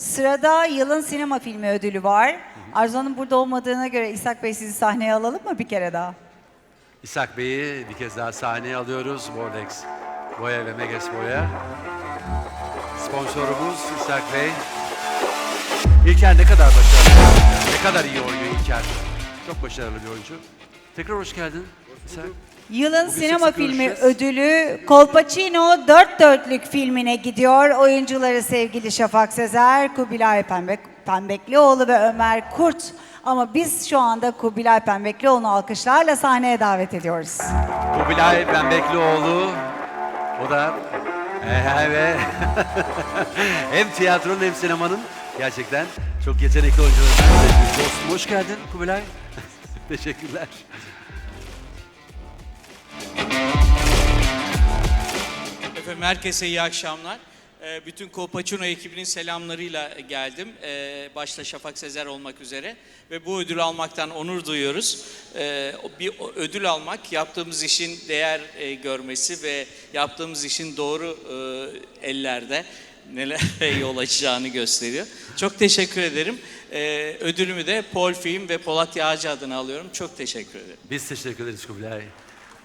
Sırada yılın sinema filmi ödülü var. Arzu Hanım burada olmadığına göre İshak Bey sizi sahneye alalım mı bir kere daha? İshak Bey'i bir kez daha sahneye alıyoruz. Bordex Boya ve Meges Boya. Sponsorumuz İshak Bey. İlker ne kadar başarılı, ne kadar iyi oynuyor İlker. Çok başarılı bir oyuncu. Tekrar hoş geldin İshak. Yılın Bugün sinema filmi görüşeceğiz. ödülü Kolpaçino Dört Dörtlük filmine gidiyor. Oyuncuları sevgili Şafak Sezer, Kubilay Pembek, Pembeklioğlu ve Ömer Kurt. Ama biz şu anda Kubilay Pembeklioğlu'nu alkışlarla sahneye davet ediyoruz. Kubilay Pembeklioğlu. O da eee, ve hem tiyatronun hem sinemanın gerçekten çok yetenekli oyuncularından. Dostum hoş geldin Kubilay. Teşekkürler. Efendim herkese iyi akşamlar. Ee, Bütün Kolpaçino ekibinin selamlarıyla geldim. Ee, Başta Şafak Sezer olmak üzere. Ve bu ödülü almaktan onur duyuyoruz. Ee, Bir ödül almak, yaptığımız işin değer e, görmesi ve yaptığımız işin doğru e, ellerde nelere yol açacağını gösteriyor. Çok teşekkür ederim. Ee, Ödülümü de Paul Film ve Polat Yağcı adına alıyorum. Çok teşekkür ederim. Biz teşekkür ederiz Kubilay.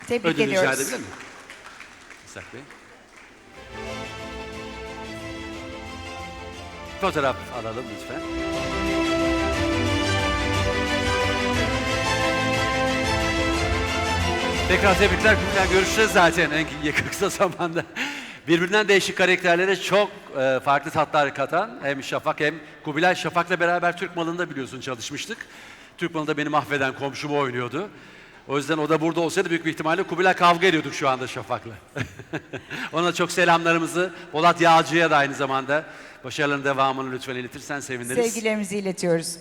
Tebrik Ödülü rica ediyoruz. edebilir miyim? İshak Bey. Fotoğraf alalım lütfen. Tekrar tebrikler Kubilay. Görüşeceğiz zaten en yakın kısa zamanda. Birbirinden değişik karakterlere çok e, farklı tatlar katan hem Şafak hem Kubilay. Şafak'la beraber Türk malında biliyorsun çalışmıştık. Türk malında beni mahveden komşumu oynuyordu. O yüzden o da burada olsaydı büyük bir ihtimalle Kubilay kavga ediyorduk şu anda Şafak'la. Ona çok selamlarımızı, Polat Yağcı'ya da aynı zamanda başarıların devamını lütfen iletirsen seviniriz. Sevgilerimizi iletiyoruz.